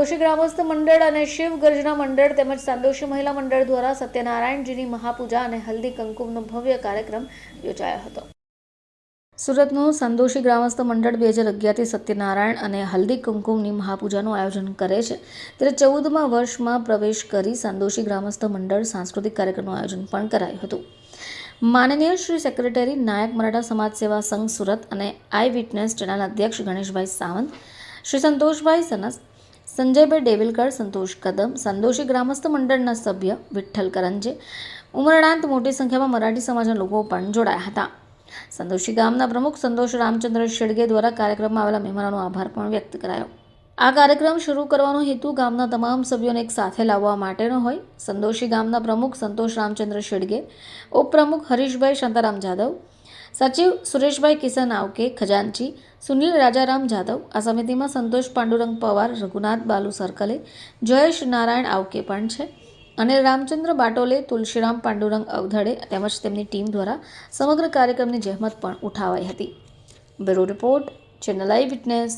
સંતોષી ગ્રામસ્થ મંડળ અને શિવ ગર્જના મંડળ તેમજ સંતોષી મહિલા મંડળ દ્વારા સત્યનારાયણજીની મહાપૂજા અને હલ્દી કંકુમનો ભવ્ય કાર્યક્રમ યોજાયો હતો. સુરતનું સંતોષી ગ્રામસ્થ મંડળ બે હજાર અગિયારથી સત્યનારાયણ અને હલ્દી કુમકુમની મહાપૂજાનું આયોજન કરે છે. ત્યારે ચૌદમા વર્ષમાં પ્રવેશ કરી સંતોષી ગ્રામસ્થ મંડળ સાંસ્કૃતિક કાર્યક્રમનું આયોજન પણ કરાયું હતું. માનનીય શ્રી સેક્રેટરી નાયક મરાઠા સમાજ સેવા સંઘ સુરત અને આઈ વિટનેસ ચેનલ અધ્યક્ષ ગણેશભાઈ સાવંત, શ્રી સંતોષભાઈ સનસ સંજયભાઈ ડેવિલકર, સંતોષ કદમ, સંતોષી ગ્રામસ્થ મંડળના સભ્ય વિઠ્ઠલ કરંજે ઉમરણાંત મોટી સંખ્યામાં મરાઠી સમાજના લોકો પણ જોડાયા હતા. સંતોષી ગામના પ્રમુખ સંતોષ રામચંદ્ર શેડગે દ્વારા કાર્યક્રમમાં આવેલા મહેમાનોનો આભાર પણ વ્યક્ત કરાયો. આ કાર્યક્રમ શરૂ કરવાનો હેતુ ગામના તમામ સભ્યોને એક સાથે લાવવા માટેનો હોય. સંતોષી ગામના પ્રમુખ સંતોષ રામચંદ્ર શેડગે, ઉપપ્રમુખ હરીશભાઈ શાંતારામ જાદવ સચિવ સુરેશભાઈ કિશન આવકે ખજાનચી, સુનિલ રાજારામ જાદવ આ સમિતિમાં સંતોષ પાંડુરંગ પવાર, રઘુનાથ બાલુ સર્કલે, જયેશ નારાયણ આવકે પણ છે અને રામચંદ્ર બાટોલે, તુલસીરામ પાંડુરંગ અવધડે તેમજ તેમની ટીમ દ્વારા સમગ્ર કાર્યક્રમની જહેમત પણ ઉઠાવાઈ હતી. Bureau report, channel I witness.